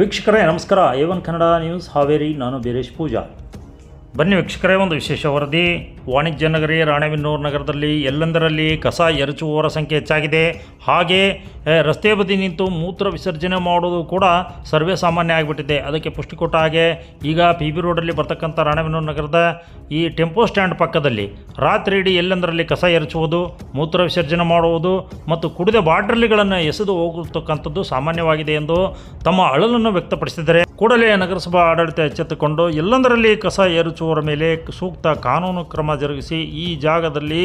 ವೀಕ್ಷಕರೇ ನಮಸ್ಕಾರ. A Kannada news Haveri ನಾನು ಬೀರೇಶ್ ಪೂಜಾ. ಬನ್ನಿ ವೀಕ್ಷಕರೇ, ಒಂದು ವಿಶೇಷ ವರದಿ. ವಾಣಿಜ್ಯ ನಗರಿ ರಾಣೆಬೆನ್ನೂರು ನಗರದಲ್ಲಿ ಎಲ್ಲೆಂದರಲ್ಲಿ ಕಸ ಎರಚುವವರ ಸಂಖ್ಯೆ ಹೆಚ್ಚಾಗಿದೆ. ಹಾಗೆ ರಸ್ತೆ ಬದಿ ನಿಂತು ಮೂತ್ರ ವಿಸರ್ಜನೆ ಮಾಡೋದು ಕೂಡ ಸರ್ವೇ ಸಾಮಾನ್ಯ ಆಗಿಬಿಟ್ಟಿದೆ. ಅದಕ್ಕೆ ಪುಷ್ಟಿ ಕೊಟ್ಟ ಹಾಗೆ, ಈಗ ಪಿ ಬಿ ರೋಡಲ್ಲಿ ಬರ್ತಕ್ಕಂಥ ರಾಣೆಬೆನ್ನೂರು ನಗರದ ಈ ಟೆಂಪೋ ಸ್ಟ್ಯಾಂಡ್ ಪಕ್ಕದಲ್ಲಿ ರಾತ್ರಿ ಇಡೀ ಎಲ್ಲೆಂದರಲ್ಲಿ ಕಸ ಎರಚುವುದು, ಮೂತ್ರ ವಿಸರ್ಜನೆ ಮಾಡುವುದು ಮತ್ತು ಕುಡಿದ ಬಾಟ್ರಲಿಗಳನ್ನು ಎಸೆದು ಹೋಗತಕ್ಕಂಥದ್ದು ಸಾಮಾನ್ಯವಾಗಿದೆ ಎಂದು ತಮ್ಮ ಅಳಲನ್ನು ವ್ಯಕ್ತಪಡಿಸಿದ್ದಾರೆ. ಕೂಡಲೇ ನಗರಸಭಾ ಆಡಳಿತ ಎಚ್ಚೆತ್ತುಕೊಂಡು ಎಲ್ಲೆಂದರಲ್ಲಿ ಕಸ ಏರಿಸುವವರ ಮೇಲೆ ಸೂಕ್ತ ಕಾನೂನು ಕ್ರಮ ಜರುಗಿಸಿ ಈ ಜಾಗದಲ್ಲಿ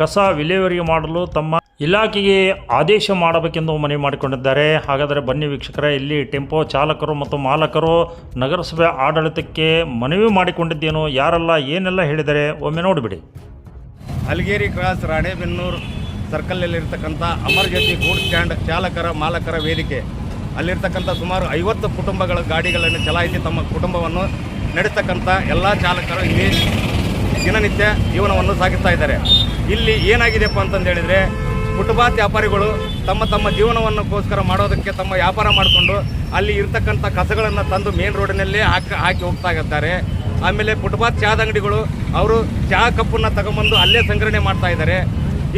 ಕಸ ವಿಲೇವಾರಿ ಮಾಡಲು ತಮ್ಮ ಇಲಾಖೆಗೆ ಆದೇಶ ಮಾಡಬೇಕೆಂದು ಮನವಿ ಮಾಡಿಕೊಂಡಿದ್ದಾರೆ. ಹಾಗಾದರೆ ಬನ್ನಿ ವೀಕ್ಷಕರೇ, ಇಲ್ಲಿ ಟೆಂಪೋ ಚಾಲಕರು ಮತ್ತು ಮಾಲಕರು ನಗರಸಭೆ ಆಡಳಿತಕ್ಕೆ ಮನವಿ ಮಾಡಿಕೊಂಡಿದ್ದೇನು, ಯಾರೆಲ್ಲ ಏನೆಲ್ಲ ಹೇಳಿದರೆ ಒಮ್ಮೆ ನೋಡಿಬಿಡಿ. ಅಲ್ಗೇರಿ ಕ್ರಾಸ್ ರಾಣೆಬೆನ್ನೂರು ಸರ್ಕಲ್ನಲ್ಲಿರ್ತಕ್ಕಂಥ ಅಮರ್ ಜ್ಯೋತಿ ಗೂಡ್ ಸ್ಟ್ಯಾಂಡ್ ಚಾಲಕರ ಮಾಲಕರ ವೇದಿಕೆ. ಅಲ್ಲಿರ್ತಕ್ಕಂಥ ಸುಮಾರು ಐವತ್ತು ಕುಟುಂಬಗಳ ಗಾಡಿಗಳನ್ನು ಚಲಾಯಿಸಿ ತಮ್ಮ ಕುಟುಂಬವನ್ನು ನಡೆಸ್ತಕ್ಕಂಥ ಎಲ್ಲ ಚಾಲಕರು ಇಲ್ಲಿ ದಿನನಿತ್ಯ ಜೀವನವನ್ನು ಸಾಗಿಸ್ತಾ ಇದ್ದಾರೆ. ಇಲ್ಲಿ ಏನಾಗಿದೆಪ್ಪ ಅಂತಂದು ಹೇಳಿದರೆ ಫುಟ್ಪಾತ್ ವ್ಯಾಪಾರಿಗಳು ತಮ್ಮ ತಮ್ಮ ಜೀವನವನ್ನಕ್ಕೋಸ್ಕರ ಮಾಡೋದಕ್ಕೆ ತಮ್ಮ ವ್ಯಾಪಾರ ಮಾಡಿಕೊಂಡು ಅಲ್ಲಿ ಇರ್ತಕ್ಕಂಥ ಕಸಗಳನ್ನು ತಂದು ಮೇನ್ ರೋಡಿನಲ್ಲೇ ಹಾಕಿ ಹಾಕಿ ಹೋಗ್ತಾ ಇದ್ದಾರೆ. ಆಮೇಲೆ ಫುಟ್ಪಾತ್ ಚಹಾದ ಅಂಗಡಿಗಳು ಅವರು ಚಹಾ ಕಪ್ಪನ್ನು ತಗೊಂಬಂದು ಅಲ್ಲೇ ಸಂಗ್ರಹಣೆ ಮಾಡ್ತಾ ಇದ್ದಾರೆ.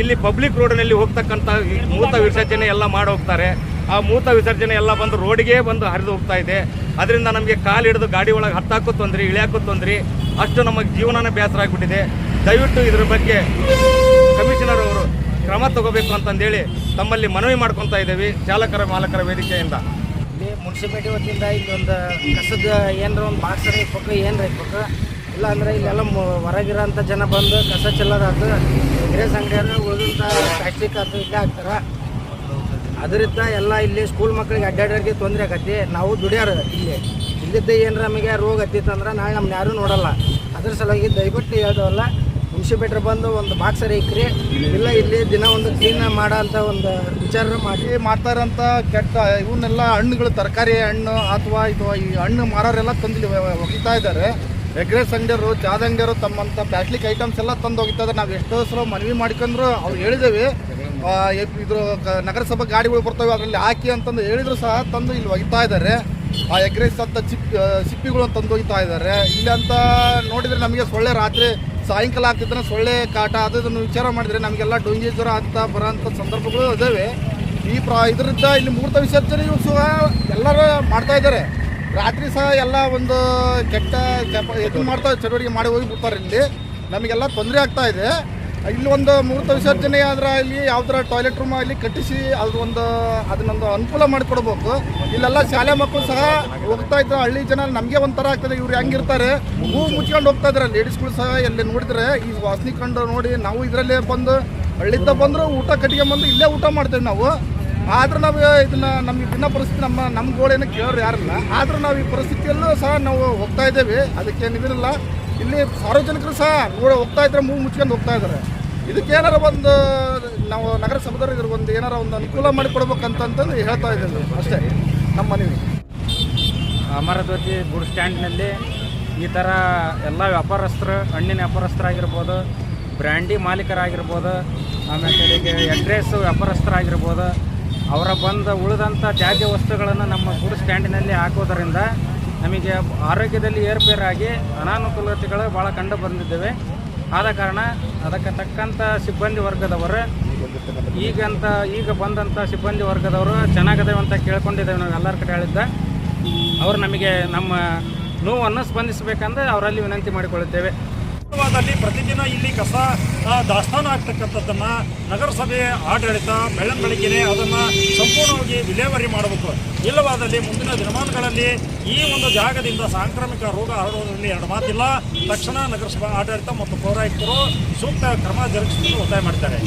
ಇಲ್ಲಿ ಪಬ್ಲಿಕ್ ರೋಡಿನಲ್ಲಿ ಹೋಗ್ತಕ್ಕಂಥ ಮೂತ ವಿಸರ್ಜನೆ ಎಲ್ಲ ಮಾಡಿ ಹೋಗ್ತಾರೆ. ಆ ಮೂತ ವಿಸರ್ಜನೆ ಎಲ್ಲ ಬಂದು ರೋಡಿಗೆ ಬಂದು ಹರಿದು ಹೋಗ್ತಾ ಇದೆ. ಅದರಿಂದ ನಮಗೆ ಕಾಲು ಹಿಡಿದು ಗಾಡಿ ಒಳಗೆ ಹತ್ತಾಕೂ ತೊಂದ್ರಿ, ಇಳಿಯಾಕೂ ತೊಂದ್ರಿ. ಅಷ್ಟು ನಮಗೆ ಜೀವನನೇ ಬೇಸರ ಆಗಿಬಿಟ್ಟಿದೆ. ದಯವಿಟ್ಟು ಇದ್ರ ಬಗ್ಗೆ ಕಮಿಷನರ್ ಅವರು ಕ್ರಮ ತಗೋಬೇಕು ಅಂತಂದೇಳಿ ತಮ್ಮಲ್ಲಿ ಮನವಿ ಮಾಡ್ಕೊತಾ ಇದ್ದೀವಿ, ಚಾಲಕರ ಮಾಲಕರ ವೇದಿಕೆಯಿಂದ. ಇಲ್ಲಿ ಮುನ್ಸಿಪಾಲ್ಟಿ ವತಿಯಿಂದ ಇಲ್ಲೊಂದು ಕಸದ ಏನರ ಒಂದು ಬಾಕ್ಸ್ ಇಕ್ಬೇಕು ಏನರ ಇಕ್ಬೇಕು ಇಲ್ಲ ಅಂದರೆ ಇಲ್ಲೆಲ್ಲ ಹೊರಗಿರೋಂಥ ಜನ ಬಂದು ಕಸ ಚೆಲ್ಲೋದಾತು ಗ್ರೇಸ್ ಅಂಗಡಿಯವರು ಉಳಿದಂಥ ಪ್ಲಾಸ್ಟಿಕ್ ಅದು ಇಲ್ಲೇ ಹಾಕ್ತಾರೆ. ಅದರಿಂದ ಎಲ್ಲ ಇಲ್ಲಿ ಸ್ಕೂಲ್ ಮಕ್ಕಳಿಗೆ ಅಡ್ಡಾಡೋರಿಗೆ ತೊಂದರೆ ಆಗತ್ತೆ. ನಾವು ದುಡಿಯೋರು ಇಲ್ಲಿ. ಇಲ್ಲಿದ್ದ ಏನಾರ ನಮಗೆ ರೋಗ ಹತ್ತಿತ್ತಂದ್ರೆ ನಾಳೆ ನಮ್ಮನ್ನ ಯಾರೂ ನೋಡಲ್ಲ. ಅದ್ರ ಸಲುವಾಗಿ ದಯವಿಟ್ಟು ಹೇಳ್ದವಲ್ಲ ಮುನ್ಸಿಪೇಟ್ರ್ ಬಂದು ಒಂದು ಬಾಕ್ಸರ್ ಇಕ್ರಿ. ಇಲ್ಲ ಇಲ್ಲಿ ದಿನ ಒಂದು ಕ್ಲೀನ್ ಮಾಡೋ ಅಂತ ಒಂದು ವಿಚಾರ ಮಾಡಿ. ಮಾಡ್ತಾರಂಥ ಕೆಟ್ಟ, ಇವನ್ನೆಲ್ಲ ಹಣ್ಣುಗಳು, ತರಕಾರಿ ಹಣ್ಣು ಅಥವಾ ಇದು ಈ ಹಣ್ಣು ಮಾರೋರೆಲ್ಲ ತಂದು ಒಗಿತಾ ಇದ್ದಾರೆ. ಎಗ್ರೆಸ್ ಅಂಗಡಿಯರು ಚಾದ ತಮ್ಮಂಥ ಪ್ಲಾಸ್ಟಿಕ್ ಐಟಮ್ಸ್ ಎಲ್ಲ ತಂದು ಹೋಗಿತ್ತಾರೆ ನಾವು ಎಷ್ಟೋ ಸಲ ಮನವಿ ಮಾಡ್ಕೊಂಡ್ರು, ಅವ್ರು ಎಪ್- ಇದ್ರ ನಗರಸಭಾ ಗಾಡಿಗಳು ಬರ್ತವೆ, ಅದರಲ್ಲಿ ಹಾಕಿ ಅಂತಂದು ಹೇಳಿದ್ರು ಸಹ ತಂದು ಇಲ್ಲಿ ಒಯ್ತಾ ಇದ್ದಾರೆ. ಆ ಎಗ್ರೆಸ್ ಅಂತ ಚಿಪ್ ಸಿಪ್ಪಿಗಳು ತಂದು ಒಯ್ತಾ ಇದ್ದಾರೆ. ಇಲ್ಲಂತ ನೋಡಿದ್ರೆ ನಮಗೆ ಸೊಳ್ಳೆ ರಾತ್ರಿ ಸಾಯಂಕಾಲ ಆಗ್ತಿದ್ರೆ ಸೊಳ್ಳೆ ಕಾಟ ಅದನ್ನು ವಿಚಾರ ಮಾಡಿದರೆ ನಮಗೆಲ್ಲ ಡೊಂಗಿ ಜ್ವರ ಆಗ್ತಾ ಬರೋಂಥ ಸಂದರ್ಭಗಳು ಇದ್ದಾವೆ ಈ ಪ್ರ ಇದರಿಂದ ಇಲ್ಲಿ ಮೂರ್ತ ವಿಸರ್ಜನೆಯು ಸಹ ಎಲ್ಲರೂ ಮಾಡ್ತಾ ಇದ್ದಾರೆ. ರಾತ್ರಿ ಸಹ ಎಲ್ಲ ಒಂದು ಕೆಟ್ಟ ಕೆಪ ಮಾಡ್ತಾ ಚಟುವಟಿಕೆ ಮಾಡಿ ಹೋಗಿ ಬಿಡ್ತಾರೆ ಇಲ್ಲಿ. ನಮಗೆಲ್ಲ ತೊಂದರೆ ಆಗ್ತಾ ಇದೆ. ಇಲ್ಲಿ ಒಂದು ಮುಹೂರ್ತ ವಿಸರ್ಜನೆ ಆದ್ರೆ ಇಲ್ಲಿ ಯಾವ್ದಾರ ಟಾಯ್ಲೆಟ್ ರೂಮ್ ಅಲ್ಲಿ ಕಟ್ಟಿಸಿ ಅದು ಒಂದು ಅದನ್ನೊಂದು ಅನುಕೂಲ ಮಾಡಿಕೊಡ್ಬೇಕು. ಇಲ್ಲೆಲ್ಲ ಶಾಲೆ ಮಕ್ಕಳು ಸಹ ಹೋಗ್ತಾ ಇದ್ರೆ ಹಳ್ಳಿ ಜನ ನಮಗೆ ಒಂಥರ ಆಗ್ತದೆ, ಇವ್ರು ಹೆಂಗಿರ್ತಾರೆ ಹೂ ಮುಚ್ಕೊಂಡು ಹೋಗ್ತಾ ಇದ್ರೆ. ಲೇಡೀಸ್ಗಳು ಸಹ ಎಲ್ಲಿ ನೋಡಿದ್ರೆ ಈ ವಾಸನೆ ಕಂಡು ನೋಡಿ ನಾವು ಇದರಲ್ಲೇ ಬಂದು ಹಳ್ಳಿದ್ದ ಬಂದ್ರು ಊಟ ಕಟ್ಟಿಗೆ ಬಂದು ಇಲ್ಲೇ ಊಟ ಮಾಡ್ತೇವೆ ನಾವು. ಆದ್ರೆ ನಾವು ಇದನ್ನ ನಮಗೆ ದಿನ ಪರಿಸ್ಥಿತಿ ನಮ್ಮ ನಮ್ಮ ಗೋಳೇನು ಕೇಳೋರು ಯಾರಿಲ್ಲ, ಆದ್ರೂ ನಾವು ಈ ಪರಿಸ್ಥಿತಿಯಲ್ಲೂ ಸಹ ನಾವು ಹೋಗ್ತಾ ಇದ್ದೇವೆ. ಅದಕ್ಕೇನು ಇದಿರಲ್ಲ ಇಲ್ಲಿ ಸಾರ್ವಜನಿಕರು ಸಹ ನೋಡಿ ಹೋಗ್ತಾ ಇದ್ರೆ ಮೂಗು ಮುಚ್ಕೊಂಡು ಹೋಗ್ತಾ ಇದ್ದಾರೆ ಇದಕ್ಕೆ ಏನಾರ ಒಂದು, ನಾವು ನಗರಸಭೆದವ್ರು ಇದ್ರ ಒಂದು ಏನಾರ ಒಂದು ಅನುಕೂಲ ಮಾಡಿಕೊಡ್ಬೇಕಂತಂದು ಹೇಳ್ತಾ ಇದ್ದೇವೆ ಅಷ್ಟೇ, ನಮ್ಮ ಮನವಿ. ಅಮರಧ್ವಜಿ ಗುಡ್ ಸ್ಟ್ಯಾಂಡ್ನಲ್ಲಿ ಈ ಥರ ಎಲ್ಲ ವ್ಯಾಪಾರಸ್ಥರು, ಹಣ್ಣಿನ ವ್ಯಾಪಾರಸ್ಥರಾಗಿರ್ಬೋದು, ಬ್ರ್ಯಾಂಡಿ ಮಾಲೀಕರಾಗಿರ್ಬೋದು, ಆಮೇಲೆ ಕಡೆಗೆ ಎಡ್ರೆಸ್ ವ್ಯಾಪಾರಸ್ಥರಾಗಿರ್ಬೋದು, ಅವರ ಬಂದ ಉಳಿದಂಥ ತ್ಯಾಜ್ಯ ವಸ್ತುಗಳನ್ನು ನಮ್ಮ ಗುಡ್ ಸ್ಟ್ಯಾಂಡಿನಲ್ಲಿ ಹಾಕೋದರಿಂದ ನಮಗೆ ಆರೋಗ್ಯದಲ್ಲಿ ಏರುಪೇರಾಗಿ ಅನಾನುಕೂಲತೆಗಳು ಭಾಳ ಕಂಡು ಬಂದಿದ್ದೇವೆ. ಆದ ಕಾರಣ ಅದಕ್ಕೆ ತಕ್ಕಂಥ ಸಿಬ್ಬಂದಿ ವರ್ಗದವರು, ಈಗಂತ, ಈಗ ಬಂದಂಥ ಸಿಬ್ಬಂದಿ ವರ್ಗದವರು ಚೆನ್ನಾಗದೇವೆ ಅಂತ ಕೇಳ್ಕೊಂಡಿದ್ದೇವೆ ನಾವು ಎಲ್ಲರ ಕಡೆ ಹೇಳಿದ್ದ. ಅವರು ನಮಗೆ ನಮ್ಮ ನೋವನ್ನು ಸ್ಪಂದಿಸಬೇಕಂದ್ರೆ ಅವರಲ್ಲಿ ವಿನಂತಿ ಮಾಡಿಕೊಳ್ಳುತ್ತೇವೆ. ವಾರದಲ್ಲಿ ಪ್ರತಿದಿನ ಇಲ್ಲಿ ಕಸ ದಾಸ್ತಾನು ಆಗ್ತಕ್ಕಂಥದ್ದನ್ನ ನಗರಸಭೆ ಆಡಳಿತ ಬೆಳ್ಳಂ ಅದನ್ನ ಸಂಪೂರ್ಣವಾಗಿ ವಿಲೇವಾರಿ ಮಾಡಬೇಕು. ಇಲ್ಲವಾದಲ್ಲಿ ಮುಂದಿನ ದಿನಮಾನಗಳಲ್ಲಿ ಈ ಒಂದು ಜಾಗದಿಂದ ಸಾಂಕ್ರಾಮಿಕ ರೋಗ ಹರಡುವುದರಲ್ಲಿ ಎರಡು ಮಾತಿಲ್ಲ. ತಕ್ಷಣ ನಗರಸಭಾ ಆಡಳಿತ ಮತ್ತು ಪೌರಾಯುಕ್ತರು ಸೂಕ್ತ ಕ್ರಮ ಜರುಗಿಸಲು ಒತ್ತಾಯ ಮಾಡಿದ್ದಾರೆ